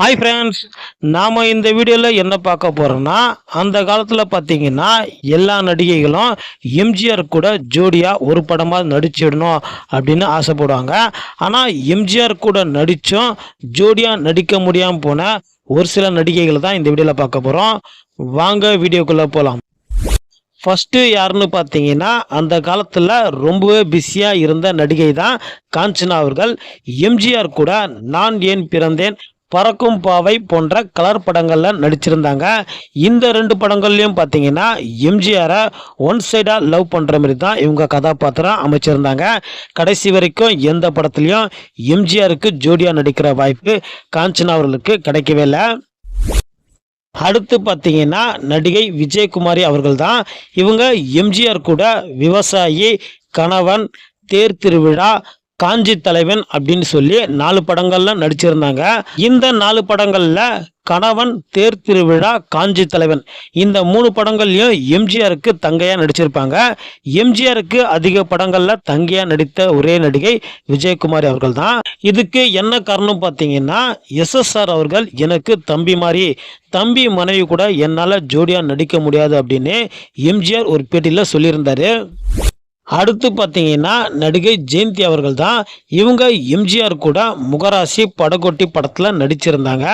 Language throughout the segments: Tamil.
ஹாய் ஃப்ரெண்ட்ஸ் நாம் இந்த வீடியோவில் என்ன பார்க்க போகிறோன்னா அந்த காலத்தில் பார்த்தீங்கன்னா எல்லா நடிகைகளும் எம்ஜிஆர் கூட ஜோடியாக ஒரு படமாக நடிச்சிடணும் அப்படின்னு ஆசைப்படுவாங்க. ஆனால் எம்ஜிஆர் கூட நடித்தும் ஜோடியாக நடிக்க முடியாமல் போன ஒரு சில நடிகைகள் தான் இந்த வீடியோவில் பார்க்க போகிறோம் வாங்க வீடியோக்குள்ளே போகலாம் ஃபஸ்ட்டு யாருன்னு பார்த்தீங்கன்னா அந்த காலத்தில் ரொம்பவே பிஸியாக இருந்த நடிகை தான் காஞ்சனா அவர்கள். எம்ஜிஆர் கூட நான் ஏன் பிறந்தேன் பறக்கும் பாவை போன்ற கலர் படங்களில் நடிச்சிருந்தாங்க. இந்த ரெண்டு படங்கள்லையும் பார்த்தீங்கன்னா எம்ஜிஆரை ஒன் சைடாக லவ் பண்ணுற மாதிரி தான் இவங்க கதாபாத்திரம் அமைச்சிருந்தாங்க. கடைசி வரைக்கும் எந்த படத்துலையும் எம்ஜிஆருக்கு ஜோடியாக நடிக்கிற வாய்ப்பு காஞ்சனா அவர்களுக்கு கிடைக்கவே இல்லை. அடுத்து பார்த்தீங்கன்னா நடிகை விஜயகுமாரி அவர்கள் தான் இவங்க எம்ஜிஆர் கூட விவசாயி கணவன் தேர் திருவிழா காஞ்சி தலைவன் அப்படின்னு சொல்லி நாலு படங்கள்ல நடிச்சிருந்தாங்க. இந்த நாலு படங்கள்ல கணவன் தேர் திருவிழா காஞ்சி தலைவன். இந்த மூணு படங்கள்லையும் எம்ஜிஆருக்கு தங்கையா நடிச்சிருப்பாங்க. எம்ஜிஆருக்கு அதிக படங்கள்ல தங்கையா நடித்த ஒரே நடிகை விஜயகுமாரி அவர்கள் தான் இதுக்கு என்ன காரணம் பார்த்தீங்கன்னா எஸ்எஸ்ஆர் அவர்கள் எனக்கு தம்பி மாதிரி தம்பி மனைவி கூட என்னால் ஜோடியாக நடிக்க முடியாது அப்படின்னு எம்ஜிஆர் ஒரு பேட்டியில் சொல்லியிருந்தாரு. அடுத்து பார்த்தீங்கன்னா நடிகை ஜெயந்தி அவர்கள் தான் இவங்க எம்ஜிஆர் கூட முகராசி படகொட்டி படத்தில் நடிச்சிருந்தாங்க.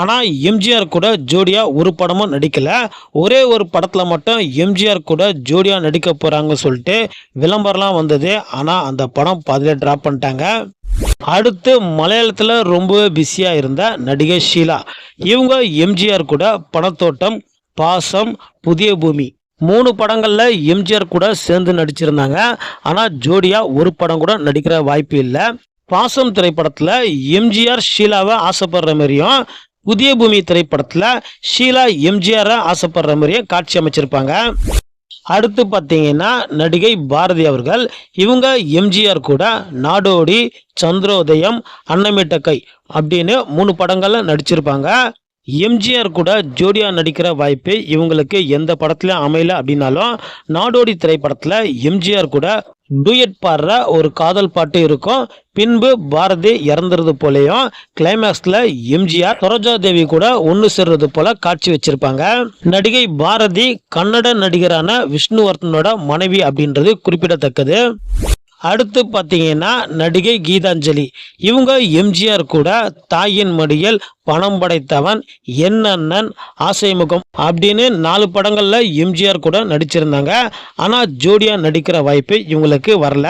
ஆனால் எம்ஜிஆர் கூட ஜோடியாக ஒரு படமும் நடிக்கலை. ஒரே ஒரு படத்தில் மட்டும் எம்ஜிஆர் கூட ஜோடியாக நடிக்க போகிறாங்கன்னு சொல்லிட்டு விளம்பரம்லாம் வந்தது. ஆனால் அந்த படம் பாதிலே ட்ராப் பண்ணிட்டாங்க. அடுத்து மலையாளத்தில் ரொம்பவே பிஸியாக இருந்த நடிகை ஷீலா. இவங்க எம்ஜிஆர் கூட பணத்தோட்டம் பாசம் புதிய பூமி மூணு படங்களில் எம்ஜிஆர் கூட சேர்ந்து நடிச்சிருந்தாங்க. ஆனால் ஜோடியாக ஒரு படம் கூட நடிக்கிற வாய்ப்பு இல்லை. பாசம் திரைப்படத்தில் எம்ஜிஆர் ஷீலாவை ஆசைப்படுற மாதிரியும் புதிய பூமி திரைப்படத்தில் ஷீலா எம்ஜிஆரை ஆசைப்படுற மாதிரியும் காட்சி அமைச்சிருப்பாங்க. அடுத்து பார்த்தீங்கன்னா நடிகை பாரதி அவர்கள். இவங்க எம்ஜிஆர் கூட நாடோடி சந்திரோதயம் அன்னமிட்ட கை அப்படின்னு மூணு படங்களில் நடிச்சிருப்பாங்க. எம்ஜிஆர் கூட ஜோடியா நடிக்கிற வாய்ப்பு இவங்களுக்கு எந்த படத்துலையும் அமையல அப்படின்னாலும் நாடோடி திரைப்படத்தில் எம்ஜிஆர் கூட டூயட் பாடுற ஒரு காதல் பாட்டு இருக்கும். பின்பு பாரதி இறந்துறது போலயும் கிளைமேக்ஸ்ல எம்ஜிஆர் சரோஜா தேவி கூட ஒன்று சேர்றது போல காட்சி வச்சிருப்பாங்க. நடிகை பாரதி கன்னட நடிகரான விஷ்ணுவர்தனோட மனைவி அப்படின்றது குறிப்பிடத்தக்கது. அடுத்து பார்த்தீங்கன்னா நடிகை கீதாஞ்சலி. இவங்க எம்ஜிஆர் கூட தாயின் மடியில் பணம் படைத்தவன் என் ஆசைமுகம் அப்படின்னு நாலு படங்களில் எம்ஜிஆர் கூட நடிச்சிருந்தாங்க. ஆனால் ஜோடியாக நடிக்கிற வாய்ப்பு இவங்களுக்கு வரல.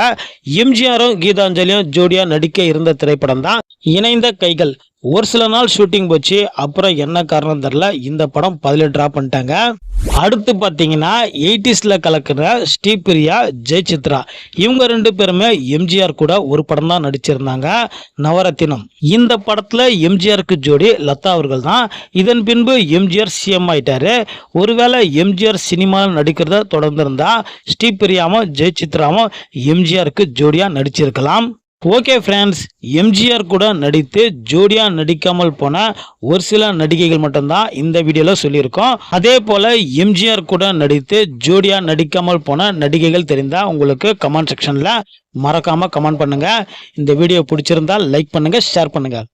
எம்ஜிஆரும் கீதாஞ்சலியும் ஜோடியாக நடிக்க இருந்த திரைப்படம் தான் இணைந்த கைகள். ஒரு சில நாள் ஷூட்டிங் போச்சு அப்புறம் என்ன காரணம் தெரில இந்த படம் பதில் ட்ரா பண்ணிட்டாங்க. அடுத்து பார்த்தீங்கன்னா எயிட்டிஸில் கலக்கிற ஸ்ரீபிரியா ஜெயசித்ரா இவங்க ரெண்டு பேருமே எம்ஜிஆர் கூட ஒரு படம் தான் நடிச்சிருந்தாங்க நவரத்தினம். இந்த படத்தில் எம்ஜிஆருக்கு ஜோடி லதா அவர்கள் தான் இதன் பின்பு எம்ஜிஆர் சிஎம் ஆயிட்டாரு. ஒருவேளை எம்ஜிஆர் சினிமாவில் நடிக்கிறத தொடர்ந்திருந்தா ஸ்ரீபிரியாவும் ஜெயசித்ராவும் எம்ஜிஆருக்கு ஜோடியாக நடிச்சிருக்கலாம். ஓகே ஃப்ரெண்ட்ஸ் எம்ஜிஆர் கூட நடித்து ஜோடியாக நடிக்காமல் போன ஒரு சில நடிகைகள் மட்டும்தான் இந்த வீடியோவில் சொல்லியிருக்கோம். அதே போல் எம்ஜிஆர் கூட நடித்து ஜோடியாக நடிக்காமல் போன நடிகைகள் தெரிந்தால் உங்களுக்கு கமெண்ட் செக்ஷனில் மறக்காமல் கமெண்ட் பண்ணுங்கள் இந்த வீடியோ பிடிச்சிருந்தால் லைக் பண்ணுங்கள் ஷேர் பண்ணுங்கள்